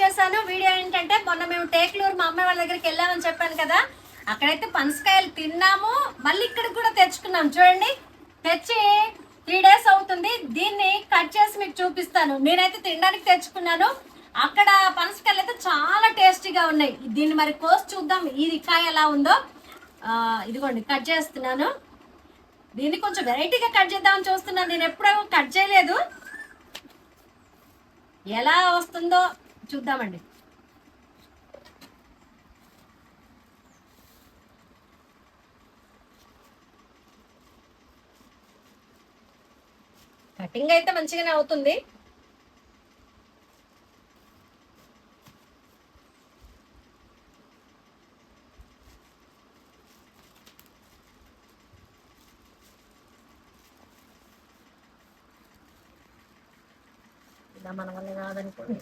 చేశాను. వీడియో ఏంటంటే మొన్న మేము టేక్లూరు మా అమ్మాయి వాళ్ళ దగ్గరికి వెళ్ళామని చెప్పాను కదా. అక్కడైతే పనసకాయలు తిన్నాము. మళ్ళీ ఇక్కడ కూడా తెచ్చుకున్నాం. చూడండి తెచ్చి త్రీ డేస్ అవుతుంది. దీన్ని కట్ చేసి మీకు చూపిస్తాను. నేనైతే తినడానికి తెచ్చుకున్నాను. అక్కడ పనసకాయలు అయితే చాలా టేస్టీగా ఉన్నాయి. దీన్ని మరి కోసి చూద్దాం. ఇది కాయ ఎలా ఉందో. ఇదిగోండి కట్ చేస్తున్నాను. దీన్ని కొంచెం వెరైటీగా కట్ చేద్దామని చూస్తున్నాను. నేను ఎప్పుడూ కట్ చేయలేదు. ఎలా వస్తుందో చూద్దామండి. కటింగ్ అయితే మంచిగానే అవుతుంది. ఇలా మన వల్ల కాదనుకోండి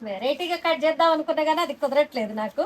వెరైటీగా కట్ చేద్దాం అనుకున్నా కానీ అది కుదరట్లేదు నాకు.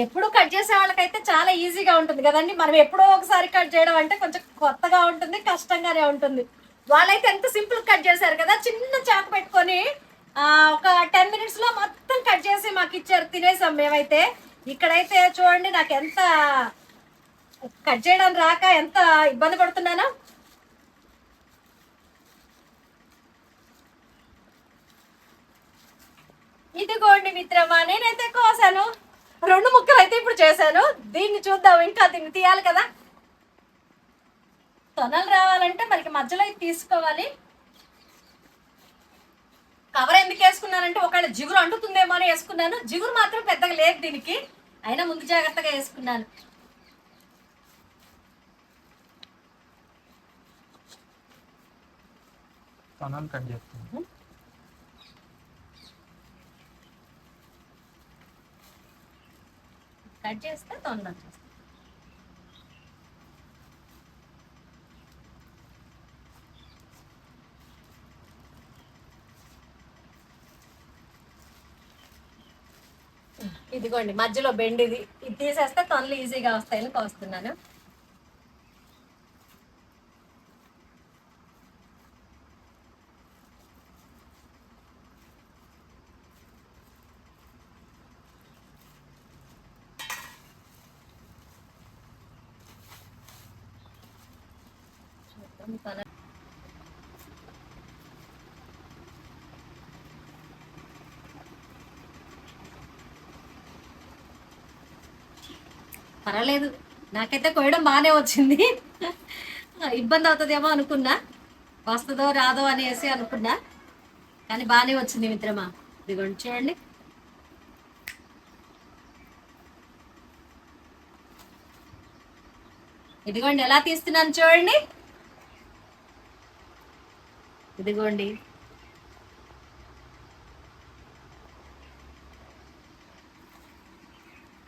ఎప్పుడు కట్ చేసే వాళ్ళకైతే చాలా ఈజీగా ఉంటుంది కదండి. మనం ఎప్పుడో ఒకసారి కట్ చేయడం అంటే కొంచెం కొత్తగా ఉంటుంది కష్టంగానే ఉంటుంది. వాళ్ళైతే ఎంత సింపుల్ కట్ చేశారు కదా చిన్న చాకు పెట్టుకొని ఒక టెన్ మినిట్స్లో మొత్తం కట్ చేసి మాకు ఇచ్చారు తినేసాం మేమైతే. ఇక్కడైతే చూడండి నాకు ఎంత కట్ చేయడం రాక ఎంత ఇబ్బంది పడుతున్నానో. ఇదిగోండి మిత్రమా నేనైతే కోసాను. రెండు ముక్కలు అయితే ఇప్పుడు చేశాను. దీన్ని చూద్దాం ఇంకా దీన్ని తీయాలి కదా. తొనలు రావాలంటే మనకి మధ్యలో తీసుకోవాలి. కవర్ ఎందుకు వేసుకున్నానంటే ఒకవేళ జిగురు అంటుతుందేమో అని వేసుకున్నాను. జిగురు మాత్రం పెద్దగా లేదు దీనికి. అయినా ముందు జాగ్రత్తగా వేసుకున్నాను. తొనాలు కట్ చేస్తాను. యాడ్ చేస్తే తొందర ఇదిగోండి మధ్యలో బెండ్ ఇది. ఇది తీసేస్తే తొందరలు ఈజీగా వస్తాయని కోస్తున్నాను. మొత్తం తొన పర్వాలేదు. నాకైతే కోయడం బాగానే వచ్చింది. ఇబ్బంది అవుతుందేమో అనుకున్నా. వస్తుందో రాదో అనేసి అనుకున్నా. కానీ బాగానే వచ్చింది మిత్రమా. ఇదిగోండి చూడండి. ఇదిగోండి ఎలా తీస్తున్నాను చూడండి. ఇదిగోండి.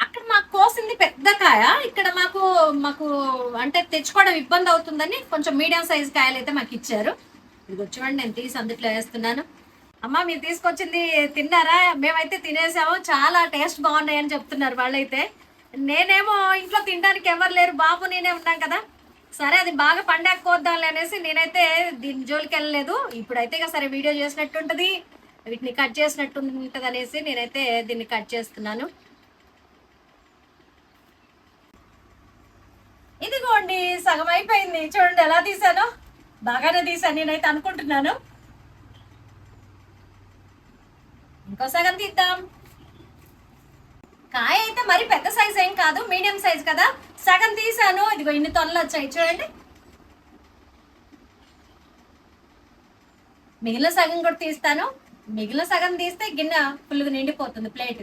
అక్కడ మాకు కోసింది పెద్ద కాయ. ఇక్కడ మాకు మాకు అంటే తెచ్చుకోవడం ఇబ్బంది అవుతుందని కొంచెం మీడియం సైజ్ కాయలు అయితే మాకు ఇచ్చారు. ఇదిగో చూడండి నేను తీసి అందుట్లో వేస్తున్నాను. అమ్మ మీరు తీసుకొచ్చింది తిన్నారా? మేమైతే తినేసాము. చాలా టేస్ట్ బాగున్నాయని చెప్తున్నారు వాళ్ళైతే. నేనేమో ఇంట్లో తినడానికి ఎవరు లేరు. బాబు నేనే ఉన్నాం కదా. సరే అది బాగా పండాక కోద్దాంలే అనేసి నేనైతే దీని జోలికి వెళ్ళలేదు. ఇప్పుడైతే ఇక సరే వీడియో చేసినట్టు ఉంటుంది వీటిని కట్ చేసినట్టు ఉంటుంది అనేసి నేనైతే దీన్ని కట్ చేస్తున్నాను. ఇదిగోండి సగం అయిపోయింది. చూడండి ఎలా తీసానో. బాగానే తీసాను నేనైతే అనుకుంటున్నాను. ఇంకో సగం తీద్దాం. కాయ అయితే మరి పెద్ద సైజ్ ఏం కాదు మీడియం సైజ్ కదా. సగం తీసాను. ఇదిగో ఇన్ని తొనలు వచ్చాయి చూడండి. మిగిలిన సగం కూడా తీస్తాను. మిగిలిన సగం తీస్తే గిన్నె ఫుల్గా నిండిపోతుంది ప్లేట్.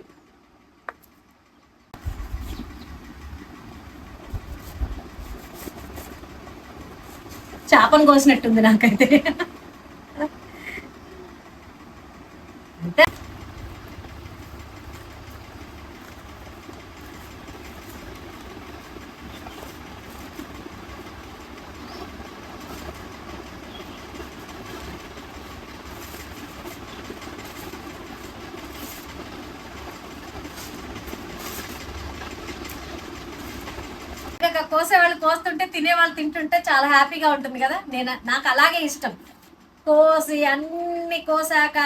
చేపను కోసినట్టుంది నాకైతే అంతే ఇంకా కోసేవాళ్ళు కోస్తుంటే తినేవాళ్ళు తింటుంటే చాలా హ్యాపీగా ఉంటుంది కదా. నేను నాకు అలాగే ఇష్టం. కోసి అన్ని కోసాక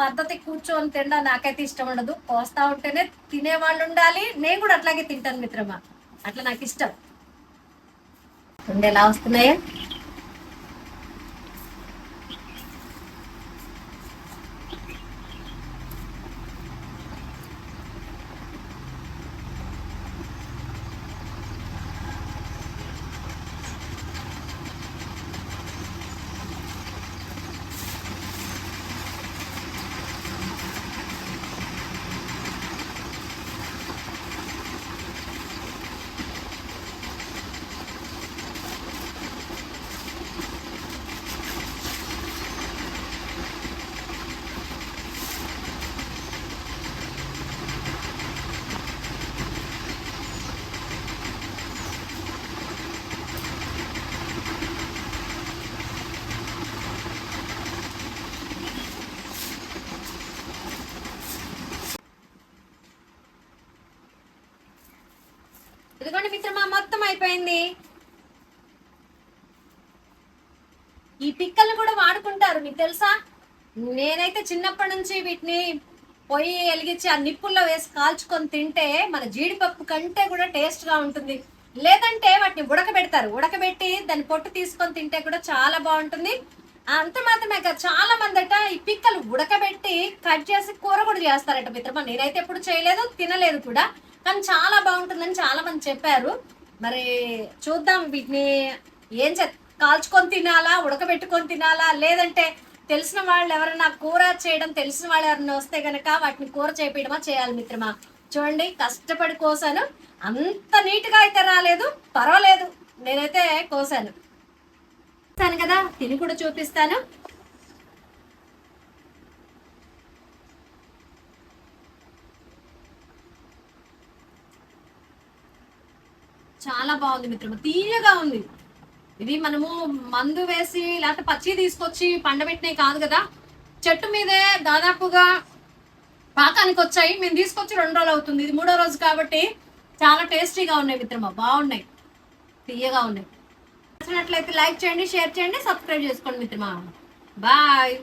పద్ధతి కూర్చొని తినడం నాకైతే ఇష్టం ఉండదు. కోస్తా ఉంటేనే తినేవాళ్ళు ఉండాలి. నేను కూడా అట్లాగే తింటాను మిత్రమా. అట్లా నాకు ఇష్టం. ఉండేలా వస్తున్నాయా? అదిగోండి మిత్రమా మొత్తం అయిపోయింది. ఈ పిక్కల్ని కూడా వాడుకుంటారు మీకు తెలుసా? నేనైతే చిన్నప్పటి నుంచి వీటిని పొయ్యి వెలిగించి ఆ నిప్పుల్లో వేసి కాల్చుకొని తింటే మన జీడిపప్పు కంటే కూడా టేస్ట్గా ఉంటుంది. లేదంటే వాటిని ఉడకబెడతారు. ఉడకబెట్టి దాని పొట్టు తీసుకొని తింటే కూడా చాలా బాగుంటుంది. అంత మాత్రమే కాదు చాలా మందట ఈ పిక్కలు ఉడకబెట్టి కట్ చేసి కూర కూడా చేస్తారట మిత్రమా. నేనైతే ఎప్పుడు చేయలేదు తినలేదు కూడా. కానీ చాలా బాగుంటుందని చాలా మంది చెప్పారు. మరి చూద్దాం వీటిని ఏం చే కాల్చుకొని తినాలా ఉడకబెట్టుకొని తినాలా? లేదంటే తెలిసిన వాళ్ళు ఎవరైనా కూర చేయడం తెలిసిన వాళ్ళు ఎవరైనా వస్తే గనక వాటిని కూర చేయడమా చేయాలి మిత్రమా? చూడండి కష్టపడి కోసాను. అంత నీట్గా అయితే రాలేదు. పర్వాలేదు. నేనైతే కోసాను. కోసాను కదా తిని కూడా చూపిస్తాను. చాలా బాగుంది మిత్రమా. తీయగా ఉంది. ఇది మనము మందు వేసి లేకపోతే పచ్చి తీసుకొచ్చి పండబెట్టినవి కాదు కదా. చెట్టు మీదే దాదాపుగా పాకానికి వచ్చాయి. మేము తీసుకొచ్చి రెండు రోజులు అవుతుంది. ఇది మూడో రోజు కాబట్టి చాలా టేస్టీగా ఉన్నాయి మిత్రమా. బాగున్నాయి. తీయగా ఉన్నాయి. నచ్చినట్లయితే లైక్ చేయండి షేర్ చేయండి సబ్స్క్రైబ్ చేసుకోండి మిత్రమా. బాయ్.